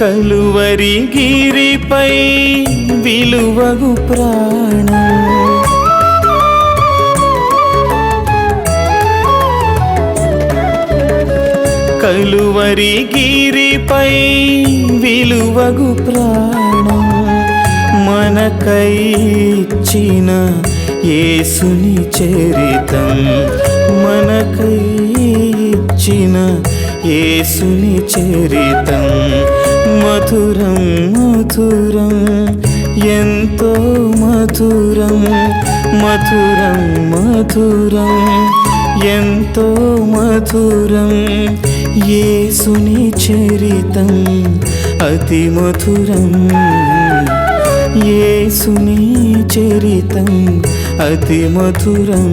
కలువరి గిరిపై విలువగు ప్రాణం. కలువరి గిరిపై విలువగు ప్రాణం. మనకై ఇచ్చిన యేసుని చరితం. మనకై ఇచ్చిన యేసుని చరితం. మధురం మధురం ఎంతో మధురం మధురం మధురం ఎంతో మధురం యేసుని చరితం అతి మధురం యేసుని చరితం అతి మధురం.